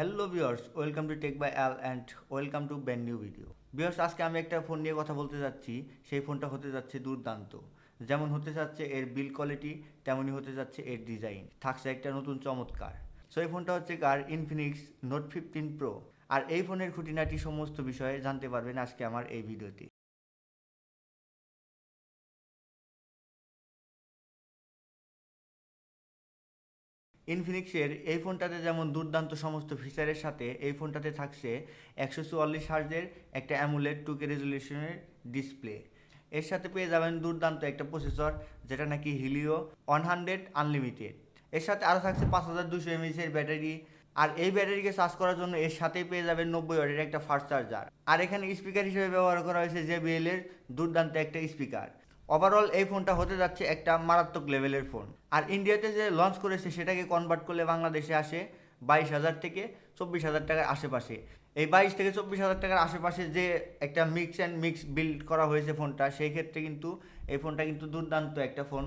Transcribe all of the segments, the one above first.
Hello viewers welcome to tech by Al and welcome to brand new video viewers আজকে আমি একটা phone নিয়ে কথা বলতে যাচ্ছি। সেই ফোনটা হতে যাচ্ছে দুর্দান্ত। যেমন হতে যাচ্ছে এর বিল কোয়ালিটি তেমনই হতে যাচ্ছে এর ডিজাইন থাকছে একটা নতুন চমৎকার। সো এই ফোনটা হচ্ছে কার? ইনফিনিক্স নোট ফিফটিন প্রো আর এই ফোনের খুঁটিনাটি সমস্ত বিষয়ে জানতে পারবেন আজকে আমার এই ভিডিওতে ইনফিনিক্সের এই ফোনটাতে যেমন দুর্দান্ত সমস্ত ফিচারের সাথে এই ফোনটাতে থাকছে একশো চুয়াল্লিশ হার্জের একটা অ্যামুলেট টু কে রেজুলেশনের ডিসপ্লে এর সাথে পেয়ে যাবেন দুর্দান্ত একটা প্রসেসর যেটা নাকি হিলিও ওয়ান হান্ড্রেড আনলিমিটেড এর সাথে আরও থাকছে পাঁচ হাজার দুশো এমএইচের ব্যাটারি। আর এই ব্যাটারিকে চার্জ করার জন্য এর সাথেই পেয়ে যাবেন নব্বই ওয়াটের একটা ফাস্ট চার্জার আর এখানে স্পিকার হিসেবে ব্যবহার করা হয়েছে জেবিএল এর দুর্দান্ত একটা স্পিকার ওভারঅল এই ফোনটা হতে যাচ্ছে একটা মারাত্মক লেভেলের ফোন আর ইন্ডিয়াতে যে লঞ্চ করেছে, সেটাকে কনভার্ট করলে বাংলাদেশে আসে বাইশ হাজার থেকে চব্বিশ হাজার টাকার আশেপাশে। এই বাইশ থেকে চব্বিশ হাজার টাকার আশেপাশে যে একটা মিক্স অ্যান্ড মিক্স বিল্ড করা হয়েছে ফোনটা সেই ক্ষেত্রে কিন্তু এই ফোনটা কিন্তু দুর্দান্ত একটা ফোন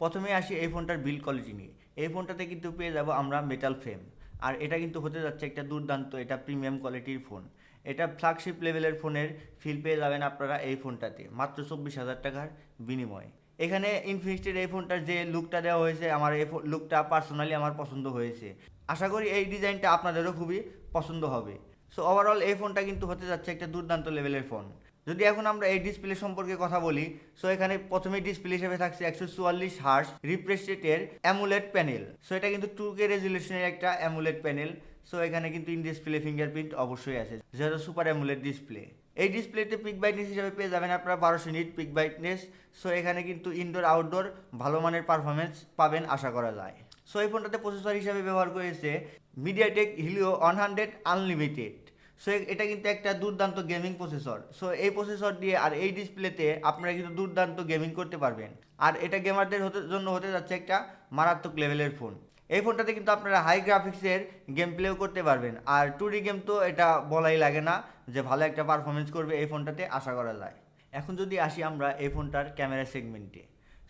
প্রথমে আসি এই ফোনটার বিল্ড কোয়ালিটি নিয়ে। এই ফোনটাতে কিন্তু পেয়ে যাব আমরা মেটাল ফ্রেম আর এটা কিন্তু হতে যাচ্ছে একটা দুর্দান্ত, এটা প্রিমিয়াম কোয়ালিটির ফোন এটা ফ্ল্যাগশিপ লেভেলের ফোনের ফিল পেয়ে যাবেন আপনারা এই ফোনটাতে মাত্র চব্বিশ হাজার টাকার বিনিময়ে। এখানে ইনফিনিক্সের এই ফোনটার যে লুকটা দেওয়া হয়েছে, আমার এই লুকটা পার্সোনালি আমার পছন্দ হয়েছে। আশা করি এই ডিজাইনটা আপনাদেরও খুবই পছন্দ হবে। সো ওভারঅল এই ফোনটা কিন্তু হতে যাচ্ছে একটা দুর্দান্ত লেভেলের ফোন যদি এখন আমরা এই ডিসপ্লে সম্পর্কে কথা বলি সো এখানে প্রথমে ডিসপ্লে হিসেবে থাকছে একশো চুয়াল্লিশ hertz refresh AMOLED panel so এটা কিন্তু টু কে রেজুলেশনের একটা অ্যামুলেট প্যানেল সো এখানে কিন্তু ইন ডিসপ্লে ফিঙ্গারপ্রিন্ট অবশ্যই আছে। যেহেতু সুপার অ্যামুলেট ডিসপ্লে এই ডিসপ্লেতে পিক ব্রাইটনেস হিসেবে পেয়ে যাবেন আপনারা বারোশো নিট পিক ব্রাইটনেস সো এখানে কিন্তু ইনডোর আউটডোর ভালো মানের পারফরমেন্স পাবেন আশা করা যায়। সো এই ফোনটাতে প্রসেসর হিসাবে ব্যবহার করেছে MediaTek Helio one hundred unlimited so এটা কিন্তু একটা দুর্দান্ত গেমিং প্রসেসর সো এই প্রসেসর দিয়ে আর এই ডিসপ্লেতে আপনারা কিন্তু দুর্দান্ত গেমিং করতে পারবেন। আর এটা গেমারদের হতে জন্য হতে যাচ্ছে একটা মারাত্মক লেভেলের ফোন এই ফোনটাতে কিন্তু আপনারা হাই গ্রাফিক্সের গেম প্লেও করতে পারবেন। আর টু ডি গেম তো এটা বলাই লাগে না যে ভালো একটা পারফরমেন্স করবে এই ফোনটাতে, আশা করা যায়। এখন যদি আসি আমরা এই ফোনটার ক্যামেরা সেগমেন্টে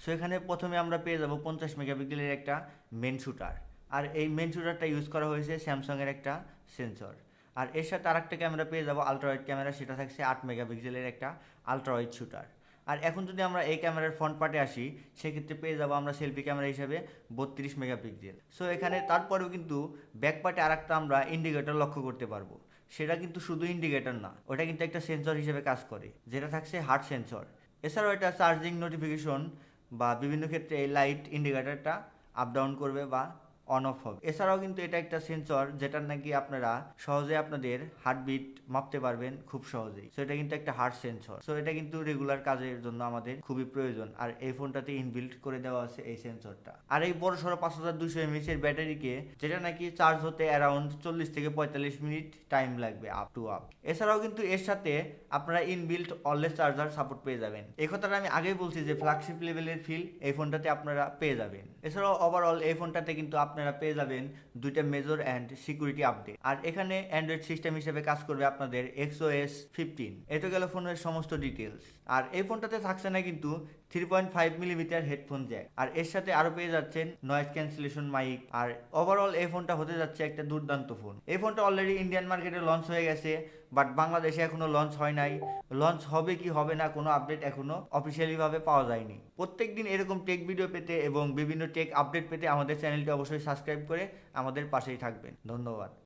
সো এখানে প্রথমে আমরা পেয়ে যাব পঞ্চাশ মেগাপিক্সেলের একটা মেন শুটার আর এই মেন শুটারটা ইউজ করা হয়েছে স্যামসাংয়ের একটা সেন্সর আর এর সাথে আরেকটা ক্যামেরা পেয়ে যাব আলট্রাওয়াইড ক্যামেরা সেটা থাকছে আট মেগাপিক্সেলের একটা আলট্রাওয়াইড শুটার আর এখন যদি আমরা এই ক্যামেরার ফ্রন্ট পার্টে আসি, সেক্ষেত্রে পেয়ে যাব আমরা সেলফি ক্যামেরা হিসাবে বত্রিশ মেগাপিক্সেল। সো এখানে তারপরেও কিন্তু ব্যাক পার্টে আরেকটা আমরা ইন্ডিকেটর লক্ষ্য করতে পারব। সেটা কিন্তু শুধু ইন্ডিকেটর না, ওটা কিন্তু একটা সেন্সর হিসেবে কাজ করে, যেটা থাকছে হার্ট সেন্সর এছাড়াও এটা চার্জিং নোটিফিকেশন বা বিভিন্ন ক্ষেত্রে এই লাইট ইন্ডিকেটরটা আপ ডাউন করবে বা অন অফ হবে। এছাড়াও কিন্তু এটা একটা সেন্সর যেটা নাকি আপনারা সহজে আপনাদের হার্টবিট মাপতে পারবেন খুব সহজেই। সো এটা কিন্তু একটা হার্ট সেন্সর সো এটা কিন্তু রেগুলার কাজের জন্য আমাদের খুবই প্রয়োজন। আর এই ফোনটাতে ইনবিল্ট করে দেওয়া আছে এই সেন্সরটা আর এই বড় সড়ো পাঁচ হাজার দুশো এমএইচ এর ব্যাটারিকে যেটা নাকি চার্জ হতে অ্যারাউন্ড চল্লিশ থেকে পঁয়তাল্লিশ মিনিট টাইম লাগবে আপ টু আপ এছাড়াও কিন্তু এর সাথে আপনারা ইনবিল্ট অললেস চার্জার সাপোর্ট পেয়ে যাবেন। এই কথাটা আমি আগেই বলছি যে ফ্ল্যাগশিপ লেভেলের ফিল এই ফোনটাতে আপনারা পেয়ে যাবেন। এছাড়াও ওভারঅল এই ফোনটাতে কিন্তু আপনারা পেয়ে যাবেন দুইটা মেজর অ্যান্ড সিকিউরিটি আপডেট। আর এখানে অ্যান্ড্রয়েড সিস্টেম হিসেবে কাজ করবে আপনাদের এক্সওএস ফিফটিন। এতে গেল ফোনের সমস্ত ডিটেলস আর এই ফোনটাতে থাকছে না কিন্তু three point five millimetre headphone jack আর এর সাথে আরও পেয়ে যাচ্ছেন নয়েজ ক্যান্সেলেশন মাইক আর ওভারঅল এই ফোনটা হতে যাচ্ছে একটা দুর্দান্ত ফোন এই ফোনটা অলরেডি ইন্ডিয়ান মার্কেটে লঞ্চ হয়ে গেছে বাট বাংলাদেশে এখনও লঞ্চ হয় নাই। লঞ্চ হবে কি হবে না কোনো আপডেট এখনও অফিসিয়ালি ভাবে পাওয়া যায়নি। প্রত্যেক দিন এরকম টেক ভিডিও পেতে এবং বিভিন্ন টেক আপডেট পেতে আমাদের চ্যানেলটি অবশ্যই সাবস্ক্রাইব করে আমাদের পাশেই থাকবেন। ধন্যবাদ।